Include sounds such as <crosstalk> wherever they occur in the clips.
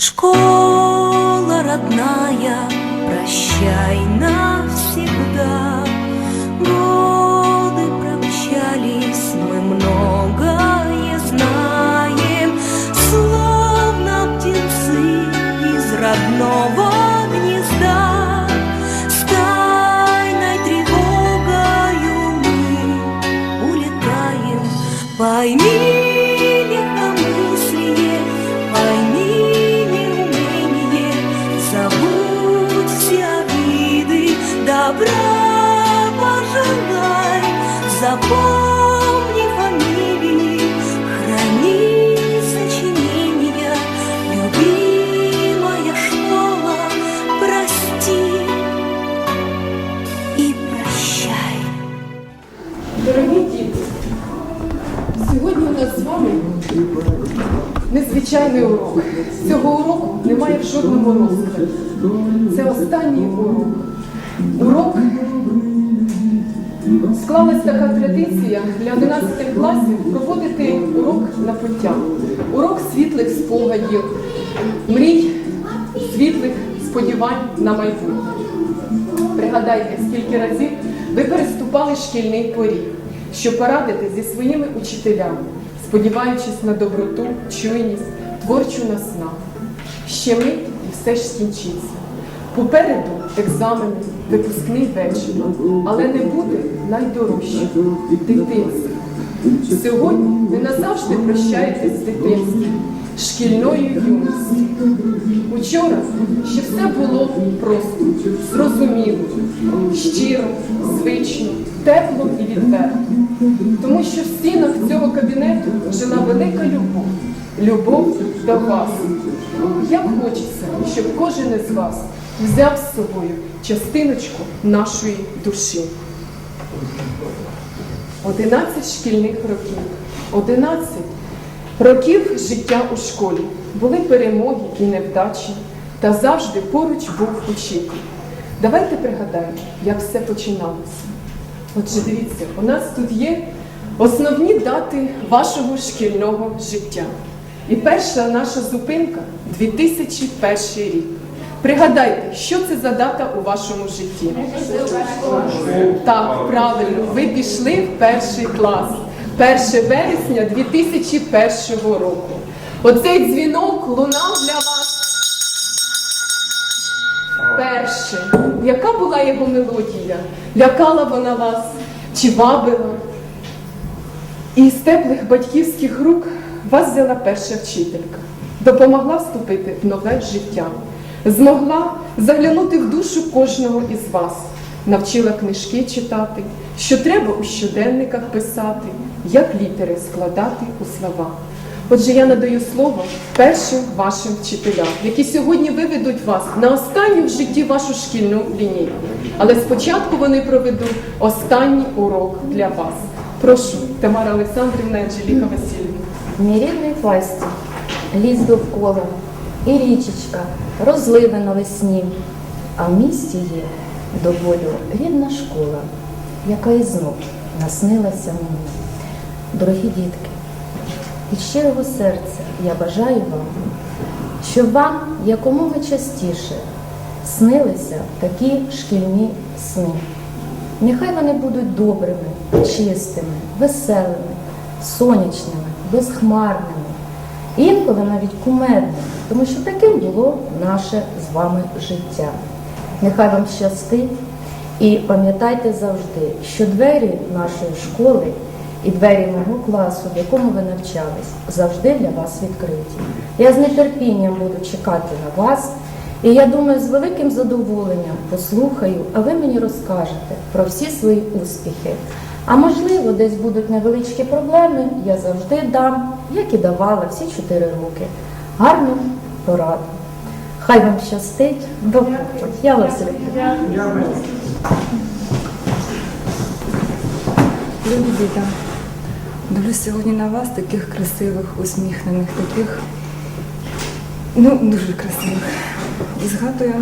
Школа родная, прощай навсегда. Годы промчались, мы многое знаем, Словно птенцы из родного незвичайний урок. Цього уроку немає в жодному розкладі. Це останній урок. Урок склалась така традиція для 11 класів проводити урок на пуття. Урок світлих спогадів, мрій, світлих сподівань на майбутнє. Пригадайте, скільки разів ви переступали шкільний поріг, щоб порадити зі своїми учителями, сподіваючись на доброту, чуйність, творчу наснагу. Ще мить і все ж скінчиться. Попереду екзамени, випускний вечір, але не буде найдорожче дитинство. Сьогодні ви назавжди прощаєтесь з дитинством, шкільною юністю. Учора ще все було просто, зрозуміло, щиро, звично, тепло і відверто. Тому що в стінах цього кабінету жила велика любов, любов до вас. Як хочеться, щоб кожен із вас взяв з собою частиночку нашої душі. 11 шкільних років. 11 років життя у школі. Були перемоги і невдачі, та завжди поруч був учитель. Давайте пригадаємо, як все починалося. Отже, дивіться, у нас тут є основні дати вашого шкільного життя. І перша наша зупинка 2001 рік. Пригадайте, що це за дата у вашому житті? Так, правильно, ви пішли в перший клас. 1 вересня 2001 року. Оцей дзвінок лунав для вас перше. Яка була його мелодія? Лякала вона вас чи вабила? І з теплих батьківських рук вас взяла перша вчителька, допомогла вступити в нове життя, змогла заглянути в душу кожного із вас, навчила книжки читати, що треба у щоденниках писати, як літери складати у слова. Отже, я надаю слово першим вашим вчителям, які сьогодні виведуть вас на останню в житті вашу шкільну лінійку. Але спочатку вони проведуть останній урок для вас. Прошу, Тамара Олександрівна Анжеліка Васильівна. Мій пласті ліс довкола, і річечка, розливи навесні. А в місті є до болю рідна школа, яка і знов наснилася мені. Дорогі дітки, від щирого серця я бажаю вам, щоб вам якомога частіше снилися такі шкільні сни. Нехай вони будуть добрими, чистими, веселими, сонячними, безхмарними, інколи навіть кумедними, тому що таким було наше з вами життя. Нехай вам щастить і пам'ятайте завжди, що двері нашої школи і двері мого класу, в якому ви навчались, завжди для вас відкриті. Я з нетерпінням буду чекати на вас. І я думаю, з великим задоволенням послухаю, а ви мені розкажете про всі свої успіхи. А можливо, десь будуть невеличкі проблеми, я завжди дам, як і давала всі чотири роки. Гарну пораду. Хай вам щастить. Добре. Я вас люблю. Любі діти, дивлюсь сьогодні на вас, таких красивих, усміхнених, таких, ну, дуже красивих. І згадую,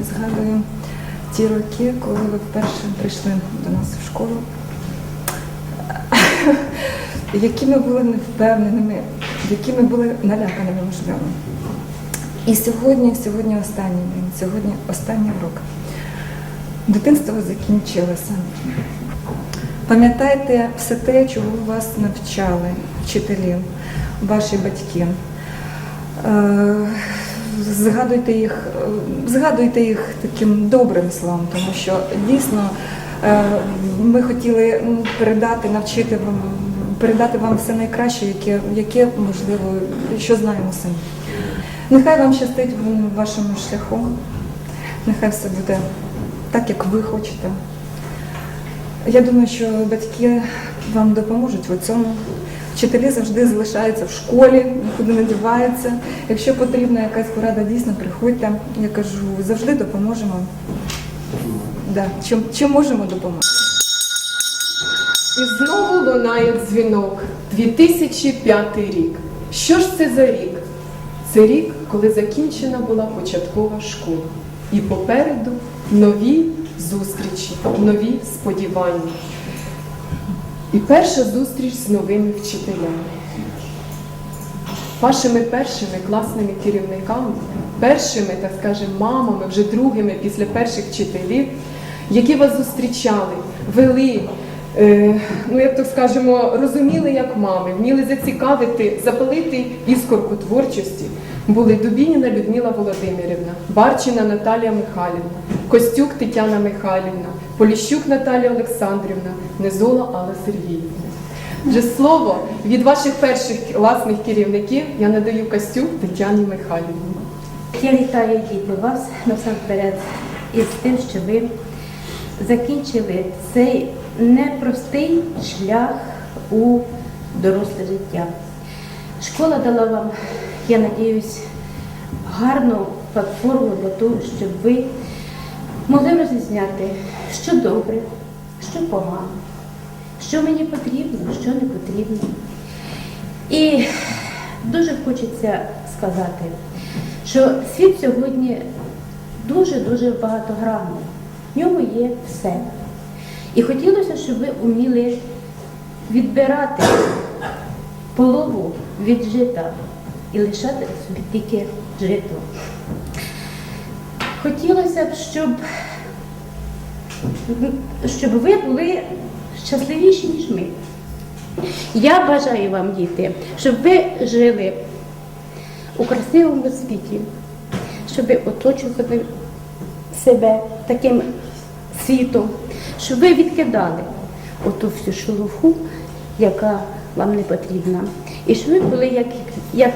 і згадую ті роки, коли ви вперше прийшли до нас в школу, <laughs> які ми були невпевненими, які ми були наляканими, можливо. І сьогодні, сьогодні останній день, сьогодні останній урок. Дитинство закінчилося. Пам'ятайте все те, чого вас навчали вчителі, ваші батьки. Е, Згадуйте їх, згадуйте їх таким добрим словом, тому що дійсно е, ми хотіли передати, навчити вам, передати вам все найкраще, яке, яке можливо, що знаємо самі. Нехай вам щастить в вашому шляху, нехай все буде так, як ви хочете. Я думаю, що батьки вам допоможуть в цьому. Вчителі завжди залишаються в школі, нікуди не діваються. Якщо потрібна якась порада, дійсно приходьте. Я кажу, завжди допоможемо. Да. Чим, чим можемо допомогти. І знову лунає дзвінок 2005 рік. Що ж це за рік? Це рік, коли закінчена була початкова школа. І попереду нові зустрічі, нові сподівання. І перша зустріч з новими вчителями. Вашими першими класними керівниками, першими, так скажемо, мамами, вже другими після перших вчителів, які вас зустрічали, вели, е, ну як так скажемо, розуміли як мами, вміли зацікавити, запалити іскорку творчості, були Дубініна Людмила Володимирівна, Барчина Наталія Михайлівна, Костюк Тетяна Михайлівна, Поліщук Наталія Олександрівна, Незола Алла Сергіївна. Вже слово від ваших перших класних керівників я надаю Костюк Тетяні Михайлівні. Я вітаю діти вас насамперед із тим, що ви закінчили цей непростий шлях у доросле життя. Школа дала вам, я надіюсь, гарну платформу для того, щоб ви могли розрізняти, що добре, що погано, що мені потрібно, що не потрібно. І дуже хочеться сказати, що світ сьогодні дуже-дуже багатогранний. В ньому є все. І хотілося, щоб ви вміли відбирати полову від жита і лишати собі тільки жито. Хотілося б, щоб, щоб ви були щасливіші, ніж ми. Я бажаю вам, діти, щоб ви жили у красивому світі, щоб ви оточували себе таким світом, щоб ви відкидали оту всю шелуху, яка вам не потрібна. І щоб ви були як, як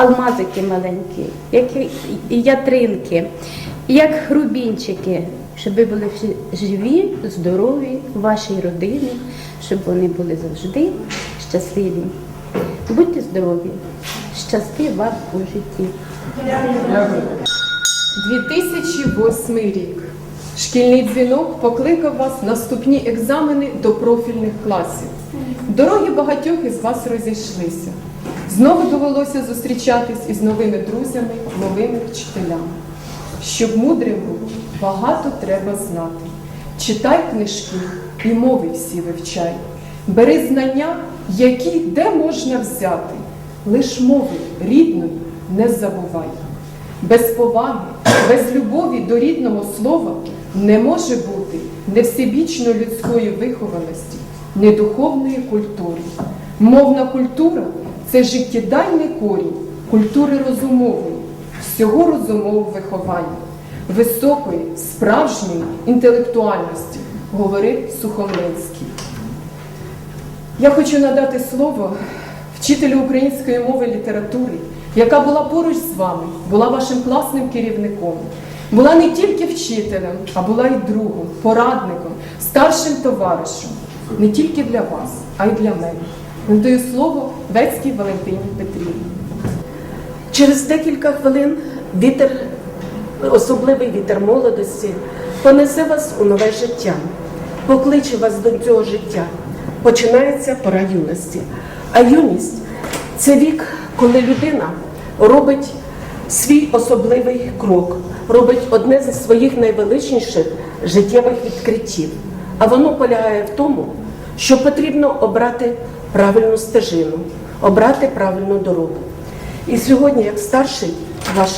алмазики маленькі, як ятринки, як рубінчики, щоб ви були живі, здорові, вашій родині, щоб вони були завжди щасливі. Будьте здорові, щасти вам у житті. 2008 рік. Шкільний дзвінок покликав вас на вступні екзамени до профільних класів. Дороги багатьох із вас розійшлися. Знову довелося зустрічатись із новими друзями, новими вчителями. Щоб мудрим бути, багато треба знати. Читай книжки і мови всі вивчай. Бери знання, які де можна взяти. Лиш мови рідної не забувай. Без поваги, без любові до рідного слова не може бути не всебічно людської вихованості, не духовної культури. Мовна культура це життєдайний корінь культури розумової, всього розумового виховання, високої, справжньої інтелектуальності, говорив Сухомлинський. Я хочу надати слово вчителю української мови і літератури, яка була поруч з вами, була вашим класним керівником, була не тільки вчителем, а була і другом, порадником, старшим товаришем, не тільки для вас, а й для мене. Надаю слово Вецькій Валентині Петрівні. Через декілька хвилин вітер, особливий вітер молодості, понесе вас у нове життя, покличе вас до цього життя. Починається пора юності. А юність це вік, коли людина робить свій особливий крок, робить одне зі своїх найвеличніших життєвих відкриттів. А воно полягає в тому, що потрібно обрати правильну стежину, обрати правильну дорогу. І сьогодні, як старший ваш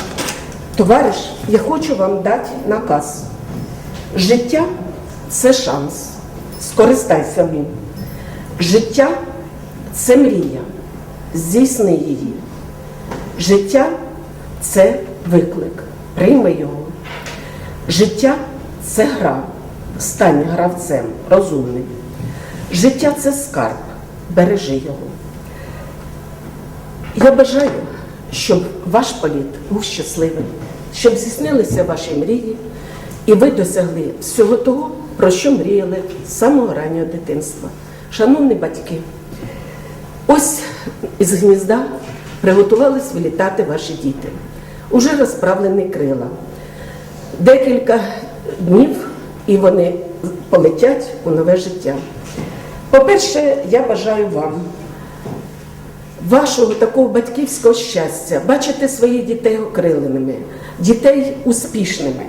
товариш, я хочу вам дати наказ. Життя це шанс. Скористайся ним. Життя це мрія. Здійсни її. Життя це виклик. Прийми його. Життя це гра. Стань гравцем, розумним. Життя це скарб. Бережи його. Я бажаю, щоб ваш політ був щасливим, щоб здійснилися ваші мрії, і ви досягли всього того, про що мріяли з самого раннього дитинства. Шановні батьки, ось із гнізда приготувались вилітати ваші діти. Уже розправлені крила. Декілька днів і вони полетять у нове життя. По-перше, я бажаю вам вашого такого батьківського щастя, бачити своїх дітей окриленими, дітей успішними.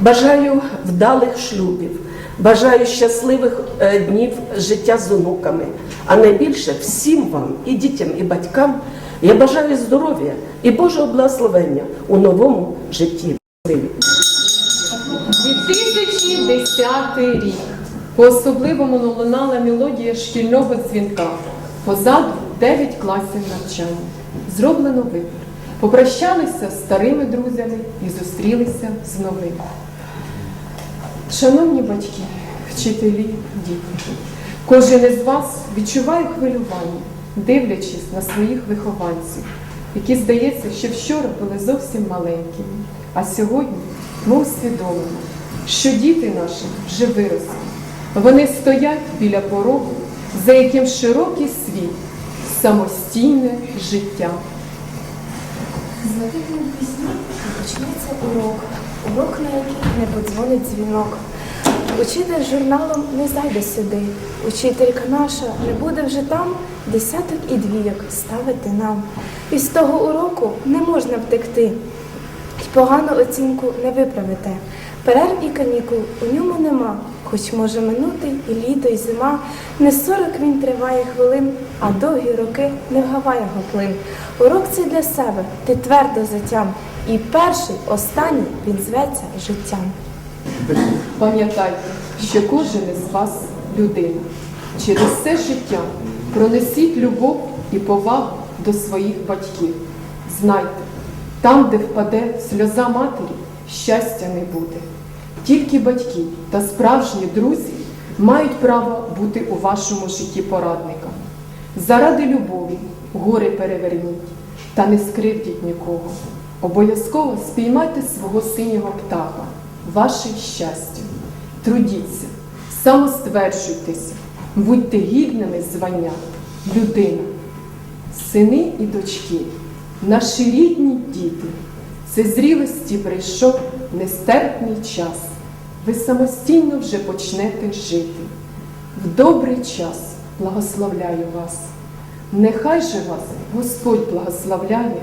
Бажаю вдалих шлюбів, бажаю щасливих е, днів життя з онуками. А найбільше всім вам, і дітям, і батькам, я бажаю здоров'я і Божого благословення у новому житті. 2010 рік. По-особливому лунала мелодія шкільного дзвінка. Позаду 9 класів навчання. Зроблено вибір. Попрощалися з старими друзями і зустрілися з новими. Шановні батьки, вчителі, діти, кожен із вас відчуває хвилювання, дивлячись на своїх вихованців, які, здається, ще вчора були зовсім маленькими. А сьогодні ми усвідомимо, що діти наші вже виросли. Вони стоять біля порогу, за яким широкий світ, самостійне життя. З новітньої пісні почнеться урок, урок, на який не подзвонить дзвінок. Учитель журналом не зайде сюди, учителька наша не буде вже там десяток і двійок ставити нам. І з того уроку не можна втекти, й погану оцінку не виправите. Перерв і канікул у ньому нема, хоч може минути і літо, і зима. Не сорок він триває хвилин, а довгі роки не вгаває його плин. Урок це для себе, ти твердо затям, і перший, останній він зветься життям. Пам'ятайте, що кожен із вас людина. Через все життя пронесіть любов і повагу до своїх батьків. Знайте, там, де впаде сльоза матері, щастя не буде. Тільки батьки та справжні друзі мають право бути у вашому житті порадниками. Заради любові гори переверніть та не скривдіть нікого. Обов'язково спіймайте свого синього птаха, ваше щастя. Трудіться, самостверджуйтеся, будьте гідними звання, людина. Сини і дочки, наші рідні діти, це зрілості прийшов нестерпний час. Ви самостійно вже почнете жити. В добрий час благословляю вас. Нехай же вас Господь благословляє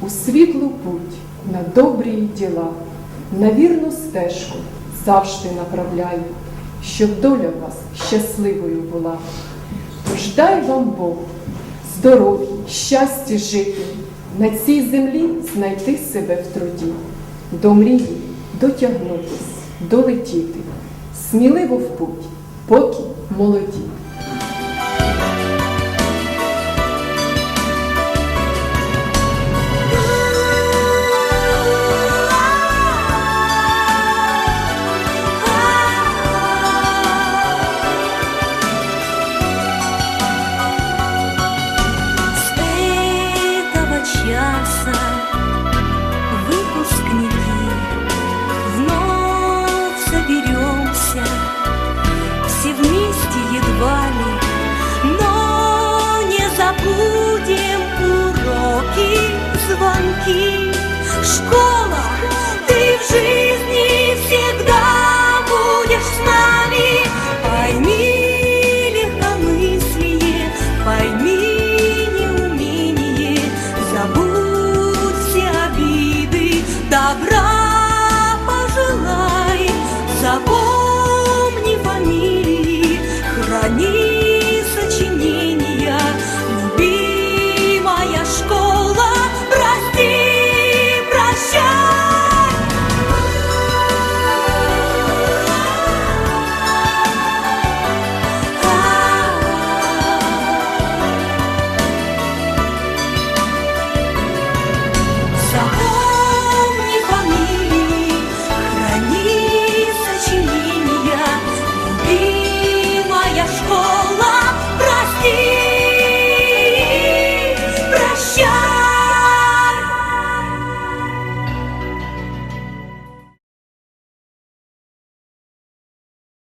у світлу путь на добрі діла, на вірну стежку завжди направляє, щоб доля вас щасливою була. Тож дай вам Бог здоров'я, щастя жити, на цій землі знайти себе в труді, до мрії дотягнутись, долетіти, сміливо в путь, поки молоді.